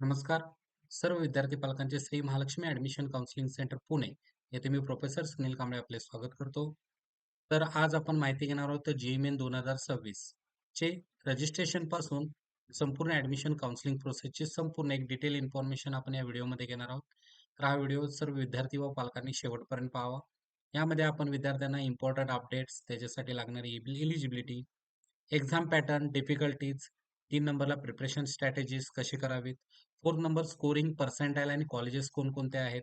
नमस्कार. सर्व विद्यार्थी पालकांचे Shri Mahalaxmi admission counselling centre Pune येथे मी प्रोफेसर सुनील कांबळे आपले स्वागत करतो. तर आज आपण माहिती घेणार आहोत जी एन दोन हजार सव्वीस चे रजिस्ट्रेशनपासून संपूर्ण ऍडमिशन काउन्सिलिंग प्रोसेसची संपूर्ण एक डिटेल इन्फॉर्मेशन आपण या व्हिडिओमध्ये घेणार आहोत. तर हा व्हिडिओ सर्व विद्यार्थी व पालकांनी शेवटपर्यंत पाहावा. यामध्ये आपण विद्यार्थ्यांना इम्पॉर्टंट अपडेट्स त्याच्यासाठी लागणारी इलिजिबिलिटी एक्झाम पॅटर्न डिफिकल्टीज तीन नंबरला प्रिपरेशन स्ट्रॅटेजीज कशी करावीत? फोर्थ नंबर स्कोरिंग पर्सेंटाईल आणि कॉलेजेस कोणकोणते आहेत?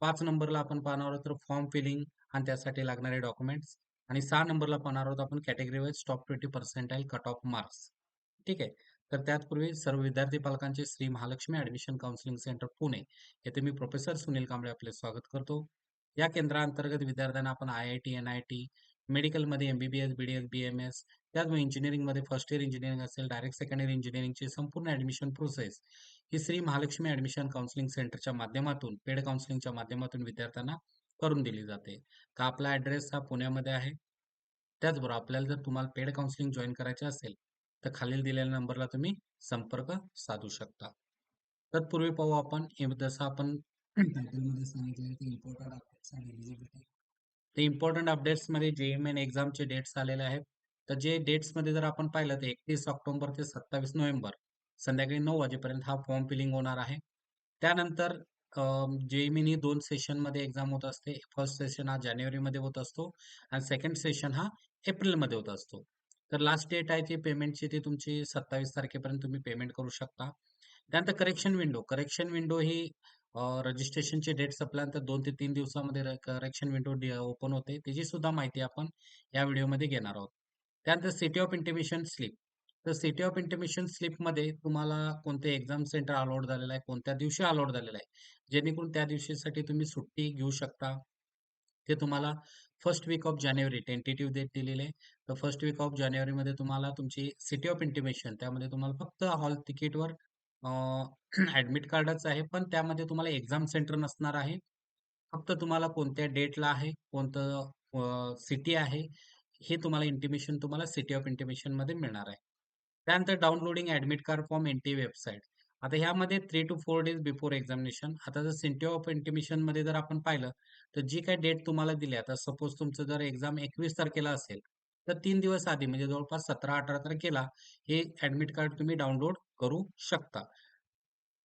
पाच नंबरला आपण पाहणार आहोत तर फॉर्म फिलिंग आणि त्यासाठी लागणारे डॉक्युमेंट्स आणि सहा नंबरला पाहणार आहोत आपण category wise top twenty percentile cut off marks ठीक आहे? तर त्याचपूर्वी सर्व विद्यार्थी पालकांचे Shri Mahalaxmi admission counselling centre Pune. येथे मी प्रोफेसर सुनील कांबळे आपले स्वागत करतो. या केंद्राअंतर्गत विद्यार्थ्यांना आपण I I T N I T मेडिकलमध्ये एमबीबीएस बीडीएस बीएमएस त्याचमुळे इंजिनिअरिंगमध्ये फर्स्ट इयर इंजिनिअरिंग असेल डायरेक्ट सेकंड इयर इंजिनिअरिंगची संपूर्ण ऍडमिशन प्रोसेस ही श्री महालक्ष्मी ऍडमिशन काउन्सिलिंग सेंटरच्या माध्यमातून पेड काउन्सिलिंगच्या माध्यमातून विद्यार्थ्यांना करून दिली जाते. का आपला ऍड्रेस हा पुण्यामध्ये आहे? त्याचबरोबर आपल्याला जर तुम्हाला पेड काउन्सिलिंग जॉईन करायचे असेल तर खालील दिलेल्या नंबरला तुम्ही संपर्क साधू शकता. तत्पूर्वी पाहू आपण जसं आपण सांगितलं ते इम्पॉर्टंट अपडेट्समध्ये जे एम एन एक्झामचे डेट्स आलेले आहेत. तर जे डेट्समध्ये जर आपण पाहिलं तर एकतीस ऑक्टोबर ते सत्तावीस नोव्हेंबर संध्याकाळी नऊ वाजेपर्यंत हा फॉर्म फिलिंग होणार आहे. त्यानंतर जेईमीनी दोन सेशनमध्ये एक्झाम होत असते. फर्स्ट सेशन हा जानेवारीमध्ये होत असतो आणि सेकंड सेशन हा एप्रिलमध्ये होत असतो. तर लास्ट डेट आहे ती पेमेंटची ती तुमची सत्तावीस तारखेपर्यंत तुम्ही पेमेंट करू शकता. त्यानंतर करेक्शन विंडो करेक्शन विंडो ही रजिस्ट्रेशनची डेट संपल्यानंतर दोन ते तीन दिवसामध्ये करेक्शन विंडो ओपन होते. त्याची सुद्धा माहिती आपण या व्हिडिओमध्ये घेणार आहोत. त्यानंतर सिटी ऑफ इंटिमेशन स्लिप तर सिटी ऑफ इंटिमेशन स्लिपमध्ये तुम्हाला कोणते एक्झाम सेंटर अलॉट झालेलं आहे कोणत्या दिवशी अलॉट झालेलं आहे जेणेकरून त्या दिवशीसाठी तुम्ही सुट्टी घेऊ शकता. ते तुम्हाला first week of January tentative date दिलेले आहे. तर फर्स्ट वीक ऑफ जानेवारीमध्ये तुम्हाला तुमची सिटी ऑफ इंटिमेशन त्यामध्ये तुम्हाला फक्त हॉल तिकीटवर ऍडमिट कार्डच आहे पण त्यामध्ये तुम्हाला एक्झाम सेंटर नसणार आहे. फक्त तुम्हाला कोणत्या डेटला आहे कोणतं सिटी आहे हे तुम्हाला इंटिमेशन तुम्हाला सिटी ऑफ इंटिमेशनमध्ये मिळणार आहे. त्यानंतर downloading admit card form NT website आता ह्यामध्ये three two four days before examination आता जर सिटी ऑफ इंटिमेशनमध्ये जर आपण पाहिलं तर जी काही डेट तुम्हाला दिली आता सपोज तुमचं जर एक्झाम एकवीस तारखेला असेल तर तीन दिवस आधी म्हणजे जवळपास सतरा अठरा तारखेला हे ऍडमिट कार्ड तुम्ही डाउनलोड करू शकता.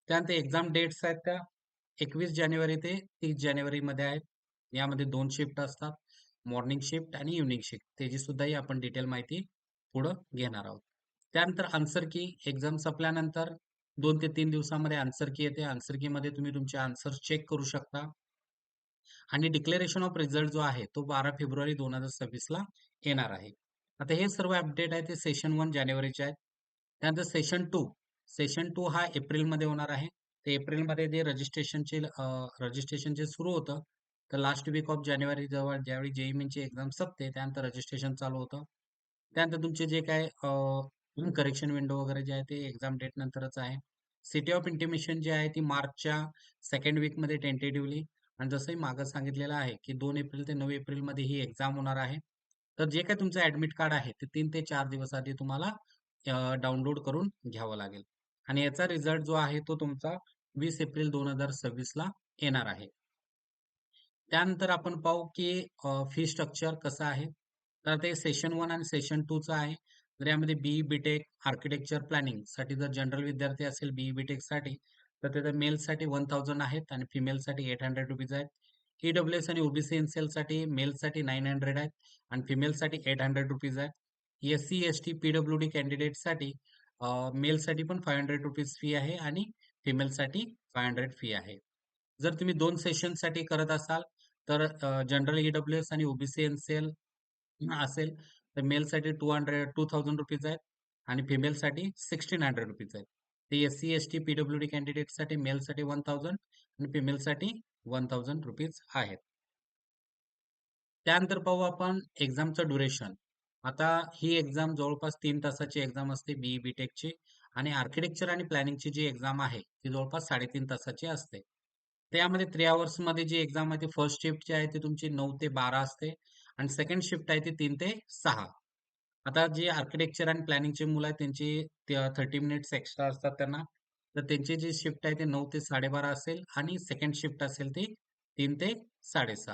त्यानंतर एक्झाम डेट्स आहेत त्या. एकवीस जानेवारी ते तीस जानेवारी मध्ये आहेत. यामध्ये दोन शिफ्ट असतात मॉर्निंग शिफ्ट आणि इव्हनिंग शिफ्ट त्याची सुद्धाही आपण डिटेल माहिती पुढं घेणार आहोत. त्यानंतर आन्सर की एक्झाम संपल्यानंतर दोन ते तीन दिवसामध्ये आन्सर की येते. आन्सर की मध्ये तुम्ही तुमचे आन्सर चेक करू शकता. आणि डिक्लेरेशन ऑफ रिझल्ट जो आहे तो बारा फेब्रुवारी दोन हजार सव्वीसला येणार आहे. आता हे सर्व अपडेट आहे ते सेशन वन जानेवारीचे आहेत. त्यानंतर सेशन टू सेशन टू हा एप्रिलमध्ये होणार आहे. तर एप्रिलमध्ये जे रजिस्ट्रेशनचे रजिस्ट्रेशन जे सुरू होतं तर लास्ट वीक ऑफ जानेवारी जवळ ज्यावेळी जेईमीनची एक्झाम संपते त्यानंतर रजिस्ट्रेशन चालू होतं. त्यानंतर तुमचे जे काय करेक्शन विंडो वगैरे जे आहे ते एक्झाम डेट नंतरच आहे. सिटी ऑफ इंटिमेशन जे आहे ती मार्चच्या सेकंड वीकमध्ये टेंटेटिव्हली आणि जसंही मागं सांगितलेलं आहे की दोन एप्रिल ते नऊ एप्रिलमध्ये ही एक्झाम होणार आहे. तर जे काही तुमचं ऍडमिट कार्ड आहे ते तीन ते चार दिवस आधी तुम्हाला डाउनलोड करून घ्यावं लागेल. आणि याचा रिझल्ट जो आहे तो तुमचा वीस एप्रिल दोन हजार सव्वीस ला येणार आहे. त्यानंतर आपण पाहू की फी स्ट्रक्चर कसं आहे. तर ते सेशन वन आणि सेशन टूचं आहे. तर यामध्ये बीई बीटेक आर्किटेक्चर प्लॅनिंगसाठी जर जनरल विद्यार्थी असेल बीई बीटेकसाठी तर ते मेलसाठी वन थाउजंड आहेत आणि फिमेलसाठी एट हंड्रेड रुपीज आहेत. ईडब्ल्यू एस आणि ओबीसी एनसीएलसाठी मेलसाठी नाईन हंड्रेड आहेत आणि फिमेलसाठी एट हंड्रेड रुपीज आहेत. S C S T PW D कॅन्डिडेटसाठी मेलसाठी पण फाय हंड्रेड रुपीज फी आहे आणि फिमेलसाठी फाय हंड्रेड फी आहे. जर तुम्ही दोन सेशनसाठी करत असाल तर जनरल ईडब्ल्यू एस आणि ओबीसी एल असेल तर मेलसाठी two hundred two thousand rupees आहेत आणि फिमेलसाठी सिक्स्टीन हंड्रेड रुपीज आहेत. ते S C S T PW D कॅन्डिडेटसाठी मेलसाठी वन थाउजंड आणि फिमेलसाठी वन थाउजंड रुपीज आहेत. त्यानंतर पाहू आपण एक्झामचं ड्युरेशन आता ही एक्झाम जवळपास तीन तासाची एक्झाम असते बीई बीटेकची आणि आर्किटेक्चर आणि प्लॅनिंगची जी एक्झाम आहे ती जवळपास साडेतीन तासाची असते. त्यामध्ये थ्री आवर्समध्ये जी एक्झाम आहे ती फर्स्ट शिफ्ट जी आहे ती तुमची नऊ ते बारा असते. आणि सेकंड शिफ्ट आहे ती तीन ते सहा. आता जे आर्किटेक्चर आणि प्लॅनिंगचे मुलं आहेत त्यांची थर्टी मिनिट्स एक्स्ट्रा असतात त्यांना तर त्यांची जी शिफ्ट आहे ते नऊ ते 12:30 असेल आणि सेकंड शिफ्ट असेल ती तीन ते 6:30.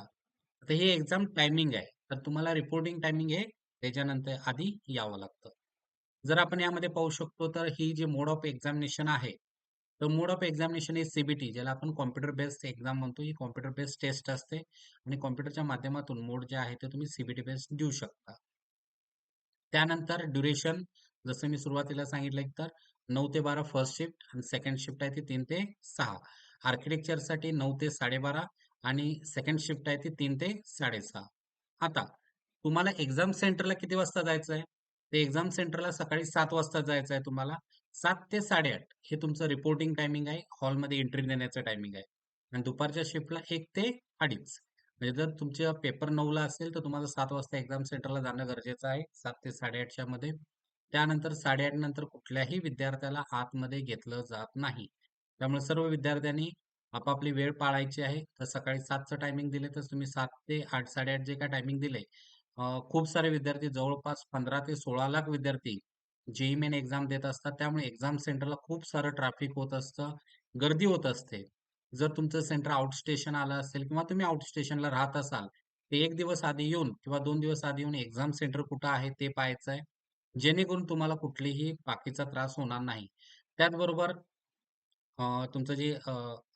आता हे एक्झाम टायमिंग आहे. तर तुम्हाला रिपोर्टिंग टायमिंग हे त्याच्यानंतर आधी यावं लागतं. जर आपण यामध्ये पाहू शकतो तर ही जी मोड ऑफ एक्झामिनेशन आहे, तर मोड ऑफ एक्झामिनेशन हे सीबीटी ज्याला आपण कॉम्प्युटर बेस्ड एक्झाम म्हणतो. ही कॉम्प्युटर बेस्ड टेस्ट असते आणि कॉम्प्युटरच्या माध्यमातून मोड जे आहे ते तुम्ही सीबीटी बेस्ड देऊ शकता. त्यानंतर ड्युरेशन जसं मी सुरुवातीला सांगितलं तर नऊ ते 12 फर्स्ट शिफ्ट आणि सेकंड शिफ्ट आहे ती तीन ते सहा आर्किटेक्चरसाठी नऊ ते 12:30 आणि सेकंड शिफ्ट आहे ती तीन ते 6:30. आता तुम्हाला एक्झाम सेंटरला किती वाजता जायचं आहे? ते एक्झाम सेंटरला सकाळी सात वाजता जायचं आहे तुम्हाला. सात ते 8:30 हे तुमचं रिपोर्टिंग टायमिंग आहे. हॉलमध्ये एंट्री देण्याचं टायमिंग आहे. आणि दुपारच्या शिफ्टला एक ते अडीच म्हणजे जर तुमच्या पेपर नऊला असेल तर तुम्हाला सात वाजता एक्झाम सेंटरला जाणं गरजेचं आहे. सात ते 8:30च्या मध्ये. त्यानंतर 8:30 नंतर कुठल्याही विद्यार्थ्याला आतमध्ये घेतलं जात नाही. त्यामुळे सर्व विद्यार्थ्यांनी आपापली वेळ पाळायची आहे. तर सकाळी सातचं टायमिंग दिले तर तुम्ही सात ते 8 8:30 जे काय टायमिंग दिले खूप सारे विद्यार्थी जवळपास 15 ते 16 लाख विद्यार्थी जेई मेन एक्झाम देत असतात. त्यामुळे एक्झाम सेंटरला खूप सारं ट्रॅफिक होत असतं, गर्दी होत असते. जर तुमचं सेंटर आउट स्टेशन आलं असेल किंवा तुम्ही आउट स्टेशनला राहत असाल, ते एक दिवस आधी येऊन किंवा दोन दिवस आधी येऊन एक्झाम सेंटर कुठं आहे ते पाहायचं आहे. जेणेकरून तुम्हाला कुठलीही बाकीचा त्रास होणार नाही. त्याचबरोबर तुमचं जे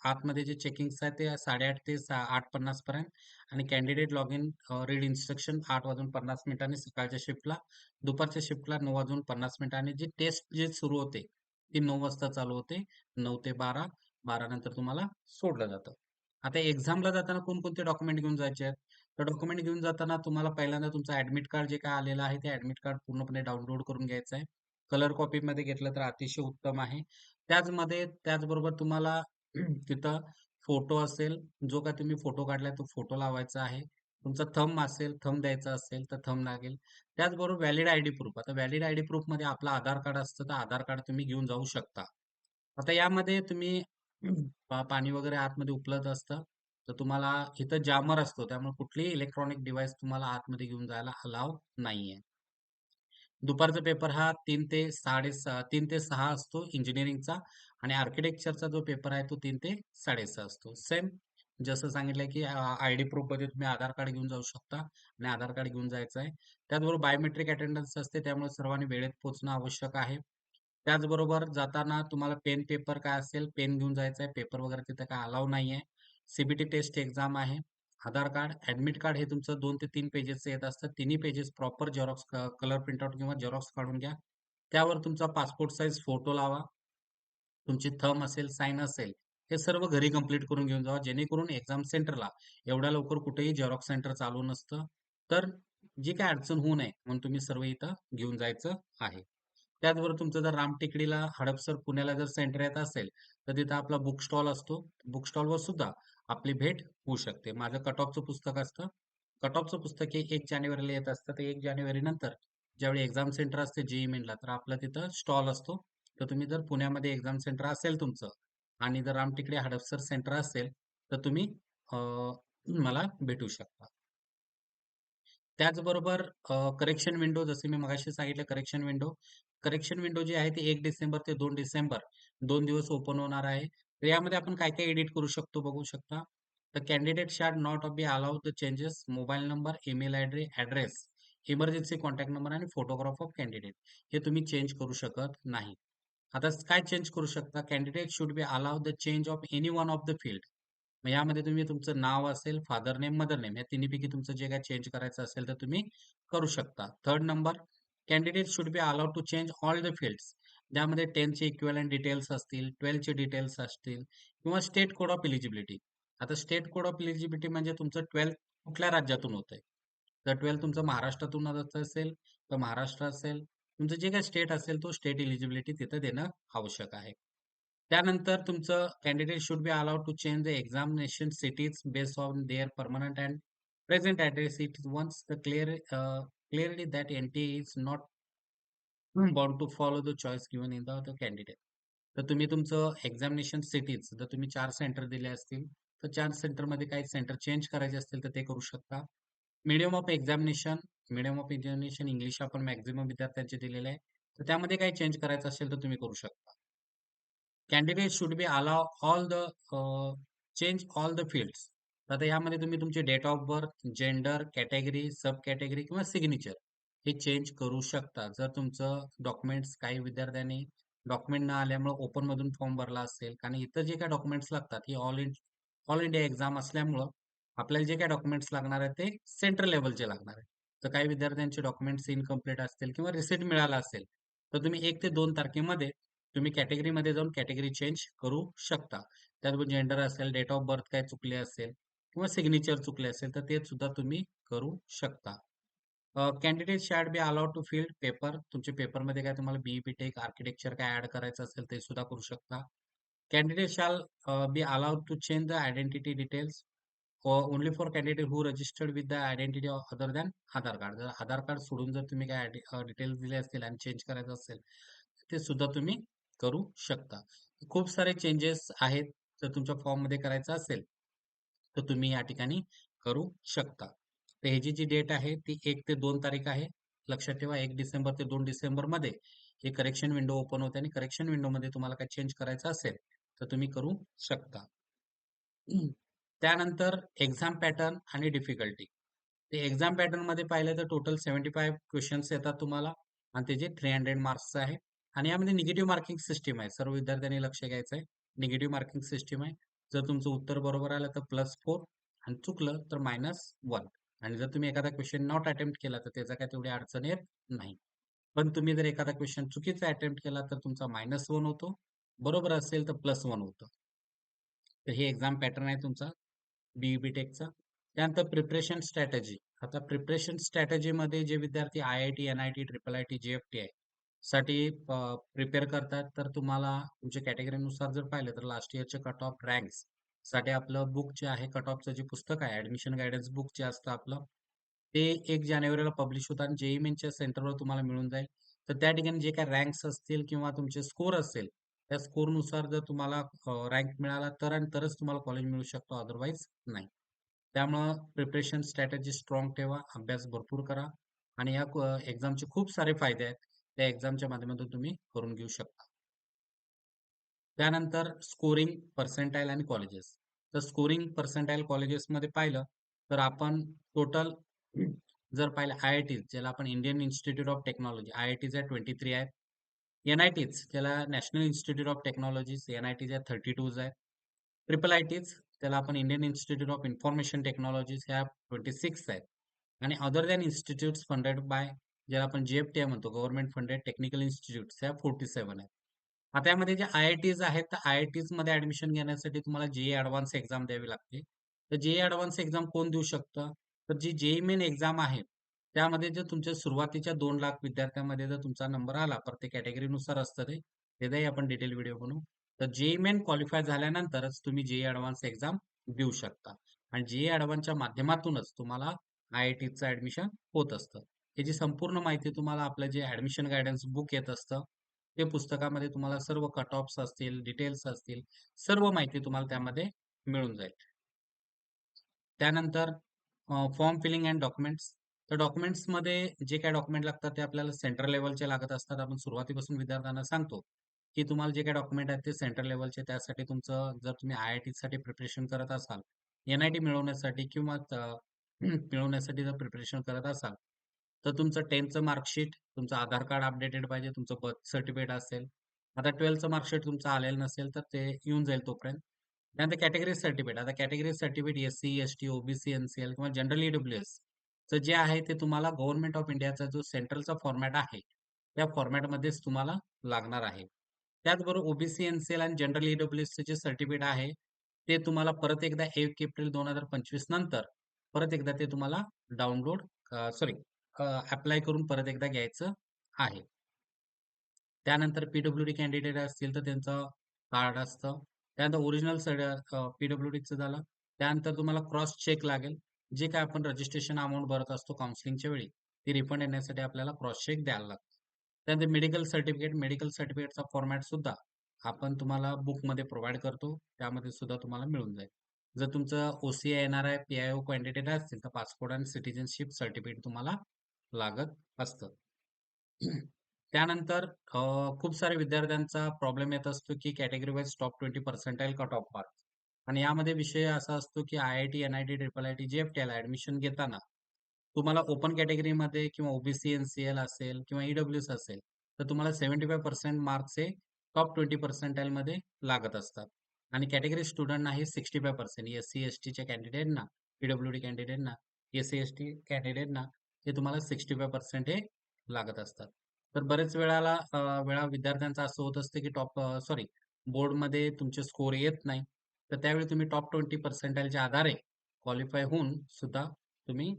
आतमध्ये जे चेकिंग्स आहे ते 8:30 ते 8:50 पर्यंत आणि candidate log in read instruction आठ वाजून 50 मिनिटांनी सकाळच्या शिफ्टला, दुपारच्या शिफ्टला नऊ वाजून 50 मिनिटांनी जी टेस्ट जे सुरू होते, ती नऊ वाजता चालू होते. नऊ ते 12, 12 नंतर तुम्हाला सोडलं जातं. आता एक्झामला जाताना कोणकोणते डॉक्युमेंट घेऊन जायचे आहेत? तर डॉक्युमेंट घेऊन जाताना तुम्हाला पहिल्यांदा तुमचं ऍडमिट कार्ड जे काय आलेलं आहे, ते ऍडमिट कार्ड पूर्णपणे डाउनलोड करून घ्यायचं आहे. कलर कॉपीमध्ये घेतलं तर अतिशय उत्तम आहे. त्याचमध्ये त्याचबरोबर तुम्हाला तिथं फोटो असेल, जो का तुम्ही फोटो काढलाय तो फोटो लावायचा आहे. तुमचा थंब असेल, थंब द्यायचा असेल तर थंब लागेल. त्याचबरोबर व्हॅलिड आयडी प्रूफ. आता व्हॅलिड आयडी प्रूफमध्ये आपलं आधार कार्ड असतं, तर आधार कार्ड तुम्ही घेऊन जाऊ शकता. आता यामध्ये तुम्ही पाणी वगैरे आतमध्ये उपलब्ध असतं. तर तुम्हाला इथं जामर असतो, त्यामुळे कुठलीही इलेक्ट्रॉनिक डिव्हाइस तुम्हाला आतमध्ये घेऊन जायला अलाव नाहीये. दुपारचा पेपर हा तीन ते 6:30 3 ते सहा असतो इंजिनिअरिंगचा आणि आर्किटेक्चरचा जो पेपर आहे तो तीन ते 6:30 असतो. सेम जसं सांगितलं की आयडी प्रूफमध्ये तुम्ही आधार कार्ड घेऊन जाऊ शकता आणि आधार कार्ड घेऊन जायचं आहे. त्याचबरोबर बायोमेट्रिक अटेंडन्स असते त्यामुळे सर्वांनी वेळेत पोहोचणं आवश्यक आहे. त्याचबरोबर जाताना तुम्हाला पेन पेपर काय असेल पेन घेऊन जायचं आहे. पेपर वगैरे तिथं काय अलाव आहे सीबीटी टेस्ट एक्झाम आहे. आधार कार्ड, ॲडमिट कार्ड हे तुमचं दोन ते तीन पेजेसचं येत असतं. तिन्ही pages proper xerox colour printout किंवा झेरॉक्स काढून घ्या. त्यावर तुमचा पासपोर्ट साईज फोटो लावा. तुमची थम असेल, साईन असेल, हे सर्व घरी कंप्लीट करून घेऊन जावा. जेणेकरून एक्झाम सेंटरला एवढ्या लवकर कुठेही झेरॉक्स सेंटर चालू नसतं. तर जी काय अडचण होऊ नये म्हणून तुम्ही सर्व इथं घेऊन जायचं आहे. त्याचबरोबर तुमचं जर रामटेकडीला, हडपसर, पुण्याला जर सेंटर येत असेल, तर तिथं आपला बुक स्टॉल असतो. बुक स्टॉलवर सुद्धा आपली भेट होऊ शकते. माझं कट ऑफचं पुस्तक असतं. कट ऑफचं पुस्तक हे एक जानेवारीला येत असतं. तर एक जानेवारी नंतर ज्यावेळी एक्झाम सेंटर असते जेई मेनला, तर आपलं तिथं स्टॉल असतो. तर तुम्ही जर पुण्यामध्ये एक्झाम सेंटर असेल तुमचं आणि जर रामटेकडी हडपसर सेंटर असेल, तर तुम्ही मला भेटू शकता. त्याचबरोबर करेक्शन विंडो जसे मी मगाशी सांगितलं करेक्शन विंडो. करेक्शन विंडो जी आहे ती एक डिसेंबर ते दोन डिसेंबर दोन दिवस ओपन होणार आहे. तर यामध्ये आपण काय काय एडिट करू शकतो बघू शकता. तर candidate shall not be allowed the changes mobile number, email ID, address, emergency contact number आणि फोटोग्राफ ऑफ कॅन्डिडेट हे तुम्ही चेंज करू शकत नाही. आता काय चेंज करू शकता? Candidate should be allow the change of any one of the field. मग यामध्ये तुम्ही तुमचं नाव असेल, फादर नेम, मदर नेम या तिन्हीपैकी तुमचं जे काही चेंज करायचं असेल तर तुम्ही करू शकता. Third number candidate should be allowed to change all the fields. ज्यामध्ये 10चे इक्विव्हॅलंट डिटेल्स असतील, 12चे डिटेल्स असतील किंवा स्टेट कोड ऑफ एलिजिबिलिटी. आता स्टेट कोड ऑफ एलिजिबिलिटी म्हणजे तुमचं 12th कुठल्या राज्यातून होतंय. जर 12th तुमचं महाराष्ट्रातून असेल, तर महाराष्ट्र असेल. तुमचं जे काही स्टेट असेल तो स्टेट एलिजिबिलिटी तिथं देणं आवश्यक आहे. त्यानंतर तुमचं candidate should be allowed to change the examination cities based on their permanent and present address it once the clear clearly that N T is not bound to follow the choice given in the candidate. तर तुम्ही तुमचं examination cities जर तुम्ही चार centre दिले असतील, तर चार सेंटरमध्ये काही सेंटर चेंज करायचे असतील तर ते करू शकता. Medium of examination, medium of examination English आपण मॅक्झिमम विद्यार्थ्यांचे दिलेले आहे. तर त्यामध्ये काही चेंज करायचं असेल तर तुम्ही करू शकता. Candidate should be allow all the change all the fields आता यामध्ये तुम्ही तुमचे date of birth gender category sub category किंवा सिग्नेचर हे चेंज करू शकता. जर तुमचं डॉक्युमेंट्स काही विद्यार्थ्यांनी डॉक्युमेंट न आल्यामुळे ओपन मधून फॉर्म भरला असेल कारण इतर जे काही डॉक्युमेंट्स लागतात ही all in all India exam असल्यामुळं आपल्याला जे काही डॉक्युमेंट्स लागणार आहेत ते सेंट्रल लेवलचे लागणार आहेत. तर काही विद्यार्थ्यांचे डॉक्युमेंट्स इनकम्प्लीट असतील किंवा रिसिट मिळाला असेल तर तुम्ही एक ते दोन तारखेमध्ये तुम्ही कॅटेगरीमध्ये जाऊन कॅटेगरी चेंज करू शकता. त्यात जेंडर असेल डेट ऑफ बर्थ काय चुकले असेल किंवा सिग्नेचर चुकले असेल तर ते सुद्धा तुम्ही करू शकता. Candidate shall be allowed to field paper तुमच्या पेपरमध्ये काय तुम्हाला बी बी टेक आर्किटेक्चर काय ऍड करायचं असेल ते सुद्धा करू शकता. Candidate shall be allowed to change the identity details only for candidate who registered with the identity other than Aadhaar card जर आधार कार्ड सोडून जर तुम्ही काय डिटेल्स दिले असतील आणि चेंज करायचं असेल ते सुद्धा तुम्ही करू शकता. खूप सारे चेंजेस आहेत जर तुमच्या फॉर्ममध्ये करायचं असेल तर तुम्ही या ठिकाणी करू शकता. तर ह्याची जी डेट आहे ती एक ते दोन तारीख आहे. लक्षात ठेवा एक डिसेंबर ते दोन डिसेंबरमध्ये हे करेक्शन विंडो ओपन होते आणि करेक्शन विंडोमध्ये तुम्हाला काय चेंज करायचं असेल तर तुम्ही करू शकता. त्यानंतर एक्झाम पॅटर्न आणि डिफिकल्टी ते एक्झाम पॅटर्नमध्ये पाहिलं तर टोटल सेव्हन्टी फाईव्ह क्वेश्चन्स येतात तुम्हाला. आणि त्याचे थ्री हंड्रेड मार्क्स आहे आणि यामध्ये निगेटिव्ह मार्किंग सिस्टीम आहे. सर्व विद्यार्थ्यांनी लक्ष घ्यायचं आहे निगेटिव्ह मार्किंग सिस्टीम आहे. जर तुमचं उत्तर बरोबर आलं तर प्लस फोर आणि चुकलं तर मायनस वन आणि जर तुम्ही एखादा क्वेश्चन नॉट अटेम्प्ट केला तर त्याचा काय तेवढी अडचण येत नाही. पण तुम्ही जर एखादा क्वेश्चन चुकीचा अटेम्प्ट केला तर तुमचा मायनस वन होतो. बरोबर असेल तर प्लस वन होतं. तर हे एक्झाम पॅटर्न आहे तुमचा. बीईबी टेकचा त्यानंतर प्रिपरेशन स्ट्रॅटेजी आता प्रिपरेशन स्ट्रॅटेजीमध्ये जे विद्यार्थी I I T N I T triple I T G F T आहे साठी प्रिपेअर करतात. तर तुम्हाला तुमच्या कॅटेगरीनुसार जर पाहिलं तर लास्ट इयरचे कट ऑफ रँक्ससाठी आपलं बुक जे आहे कट ऑफचं जे पुस्तक आहे ऍडमिशन गायडन्स बुक जे असतं आपलं ते एक जानेवारीला पब्लिश होतं आणि जेई मेनच्या सेंटरवर तुम्हाला मिळून जाईल. तर त्या ठिकाणी जे काही रँक्स असतील किंवा तुमचे स्कोर असेल त्या स्कोरनुसार जर तुम्हाला रँक मिळाला तर आणि तरच तुम्हाला कॉलेज मिळू शकतो. अदरवाईज नाही. त्यामुळं प्रिपरेशन स्ट्रॅटेजी स्ट्रॉंग ठेवा अभ्यास भरपूर करा आणि या एक्झामचे खूप सारे फायदे आहेत. त्या एक्झामच्या माध्यमातून तुम्ही करून घेऊ शकता. त्यानंतर स्कोरिंग पर्सेंटाईल आणि कॉलेजेस. तर स्कोरिंग पर्सेंटाईल कॉलेजेसमध्ये पाहिलं तर आपण टोटल जर पाहिलं आय आय टी ज्याला आपण Indian institute of technology I I Ts आहे ट्वेंटी थ्री आहेत एन आय टीज त्याला national institute of technologies N I Ts आहे थर्टी टूज आहेत ट्रिपल आय टीज त्याला आपण Indian institute of information technologies ह्या ट्वेंटी सिक्स आहेत. आणि other than institute funded by ज्याला आपण जे एफ टी आय म्हणतो गव्हर्नमेंट फंडेड टेक्निकल इन्स्टिट्यूट ह्या फोर्टी सेव्हन आहेत. आता यामध्ये जे आय आय टीज आहेत तर आय आय टीजमध्ये ऍडमिशन घेण्यासाठी तुम्हाला जेई ऍडव्हान्स एक्झाम द्यावी लागते. तर जेई ऍडव्हान्स एक्झाम कोण देऊ शकतं? तर जी जेई मेन एक्झाम आहे त्यामध्ये जर तुमच्या सुरुवातीच्या दोन लाख विद्यार्थ्यांमध्ये जर तुमचा नंबर आला प्रत्येक कॅटेगरीनुसार असतं ते आपण डिटेल व्हिडिओ बनवू. तर जेई मेन क्वालिफाय झाल्यानंतरच तुम्ही जेई ऍडव्हान्स एक्झाम देऊ शकता. आणि जेई ऍडव्हान्सच्या माध्यमातूनच तुम्हाला आय आय टीचं ऍडमिशन होत असतं. याची संपूर्ण माहिती तुम्हाला आपलं जे ऍडमिशन गायडन्स बुक येत असतं ते पुस्तकामध्ये तुम्हाला सर्व कट ऑफ्स असतील डिटेल्स असतील सर्व माहिती तुम्हाला त्यामध्ये मिळून जाईल. त्यानंतर फॉर्म फिलिंग अँड डॉक्युमेंट्स तर डॉक्युमेंट्समध्ये जे काय डॉक्युमेंट लागतात ते आपल्याला सेंट्रल लेवलचे लागत असतात. आपण सुरुवातीपासून विद्यार्थ्यांना सांगतो की तुम्हाला जे काय डॉक्युमेंट आहेत ते सेंट्रल लेवलचे त्यासाठी तुमचं जर तुम्ही आय आय टीसाठी प्रिपरेशन करत असाल एन आय टी मिळवण्यासाठी किंवा मिळवण्यासाठी जर प्रिपरेशन करत असाल तर तुमचं टेन्थचं मार्कशीट तुमचं आधार कार्ड अपडेटेड पाहिजे तुमचं बर्थ सर्टिफिकेट असेल. आता ट्वेल्थचं मार्कशीट तुमचं आलेलं नसेल तर ते येऊन जाईल तोपर्यंत. त्यानंतर कॅटेगरी सर्टिफिकेट आता category certificate S C S T OBC NCL किंवा जनरल ईडब्ल्यू एस चं जे आहे ते तुम्हाला गव्हर्नमेंट ऑफ इंडियाचा जो सेंट्रलचा फॉर्मॅट आहे त्या फॉर्मॅटमध्येच तुम्हाला लागणार आहे. त्याचबरोबर ओबीसी एनसीएल आणि जनरल ईडब्ल्यू एसचे जे सर्टिफिकेट आहे ते तुम्हाला परत एकदा एक एप्रिल दोन हजार पंचवीस नंतर परत एकदा ते तुम्हाला डाउनलोड सॉरी अप्लाय करून परत एकदा घ्यायचं आहे. त्यानंतर पीडब्ल्यू डी कॅन्डिडेट असतील तर त्यांचं कार्ड असतं. त्यानंतर ओरिजिनल पीडब्ल्यू डीचं झालं. त्यानंतर तुम्हाला क्रॉस चेक लागेल. जे काय आपण रजिस्ट्रेशन अमाऊंट भरत असतो काउन्सिलिंगच्या वेळी ती रिफंड येण्यासाठी आपल्याला क्रॉस चेक द्यायला लागतं. त्यानंतर मेडिकल सर्टिफिकेट मेडिकल सर्टिफिकेटचा फॉर्मॅट सुद्धा आपण तुम्हाला बुकमध्ये प्रोव्हाइड करतो. त्यामध्ये सुद्धा तुम्हाला मिळून जाईल. जर तुमचं OCI N R I P I O candidate असतील तर पासपोर्ट आणि सिटिझनशिप सर्टिफिकेट तुम्हाला लागत असतं. त्यानंतर खूप साऱ्या विद्यार्थ्यांचा प्रॉब्लेम येत असतो, की category wise top twenty percentile cut off marks आणि यामध्ये विषय असा असतो, की आय-आय-टी, एन-आय-टी, ट्रिपल-आय-टी, जे-एफ-टीला ऍडमिशन घेताना तुम्हाला ओपन कॅटेगरीमध्ये किंवा ओबीसी एन-सी-एल असेल किंवा ई-डब्ल्यू-एस असेल, तर तुम्हाला 75% मार्क्स हे टॉप ट्वेंटी पर्सेंटाईलमध्ये लागत असतात. आणि कॅटेगरी स्टुडंटना हे 65% एस-सी, एस-टीच्या कॅन्डिडेटना, पी-डब्ल्यू-डी कॅन्डिडेटना, एस-सी, एस-टी कॅन्डिडेटना हे तुम्हाला 65% हे लागत असतात. तर बरेच वेळाला वेळा विद्यार्थ्यांचा असं होत असतं, की टॉप सॉरी बोर्डमध्ये तुमचे स्कोर येत नाही. तर त्यावेळी तुम्ही टॉप 20 पर्सेंटाइलच्या आधारे क्वालिफाय होऊन सुद्धा तुम्ही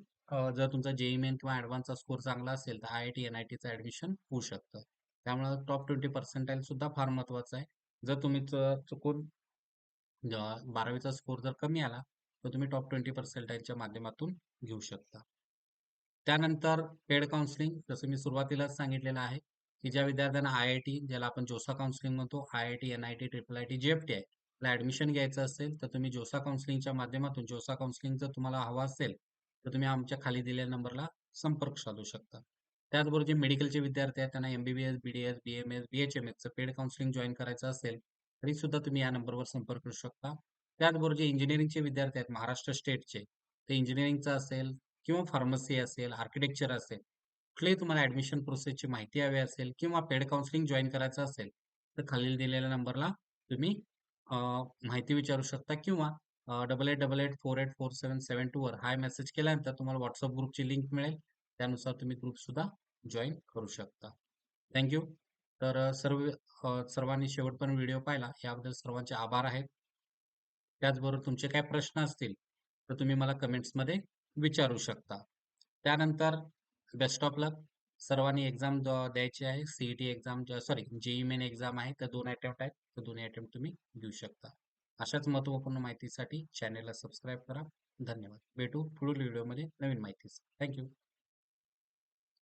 जर तुमचा जे-ई मेन किंवा ऍडव्हान्सचा स्कोर चांगला असेल, तर आय-आय-टी, एन-आय-टीचं ॲडमिशन होऊ शकतं. त्यामुळे टॉप 20 पर्सेंटाइल सुद्धा फार महत्वाचं आहे. जर तुम्ही च चुकून बारावीचा स्कोर जर कमी आला, तर तुम्ही टॉप 20 पर्सेंटाइलच्या माध्यमातून घेऊ शकता. त्यानंतर पेड काउन्सिलिंग जसं मी सुरुवातीलाच सांगितलेलं आहे, की ज्या विद्यार्थ्यांना आय-आय-टी ज्याला आपण जोसा काउन्सिलिंग म्हणतो, आय-आय-टी, एन-आय-टी, ट्रिपल-आय-टी, जे-एफ-टी आहे, ला ॲडमिशन घ्यायचं असेल, तर तुम्ही जोसा काउन्सिलिंगच्या माध्यमातून जोसा काउन्सिलिंग जर तुम्हाला हवा असेल, तर तुम्ही आमच्या खाली दिलेल्या नंबरला संपर्क साधू शकता. त्याचबरोबर जे मेडिकलचे विद्यार्थी आहेत, त्यांना MBBS BDS B B H M S बी-एच-एम-एसचं paid counselling join करायचं असेल, तरी सुद्धा तुम्ही या नंबरवर संपर्क करू शकता. त्याचबरोबर जे इंजिनिअरिंगचे विद्यार्थी आहेत महाराष्ट्र स्टेटचे, ते इंजिनिअरिंगचं असेल किंवा फार्मसी असेल, आर्किटेक्चर असेल, कुठलेही तुम्हाला ॲडमिशन प्रोसेसची माहिती हवी असेल किंवा पेड काउन्सिलिंग जॉईन करायचं असेल, तर खालील दिलेल्या नंबरला तुम्ही माहिती विचारू शकता किंवा अ, 8888484772 वर हाय मेसेज केल्यानंतर तुम्हाला व्हॉट्सअप ग्रुपची लिंक मिळेल. त्यानुसार तुम्ही ग्रुपसुद्धा जॉइन करू शकता. Thank you. तर सर्व सर्वांनी शेवटपर्यंत व्हिडिओ पाहिला याबद्दल सर्वांचे आभार आहेत. त्याचबरोबर तुमचे काय प्रश्न असतील, तर तुम्ही मला कमेंट्समध्ये विचारू शकता. त्यानंतर बेस्ट ऑफ लक. सर्वांनी एक्झाम द द्यायची आहे. CET exam sorry JEE main exam आहे, तर 2 अटेम्प्ट आहेत. तर दोन्ही अटेम्प्ट तुम्ही देऊ शकता. अशाच महत्त्वपूर्ण माहितीसाठी चॅनेलला सबस्क्राईब करा. धन्यवाद. भेटू पुढील व्हिडिओमध्ये नवीन माहितीसह. थँक्यू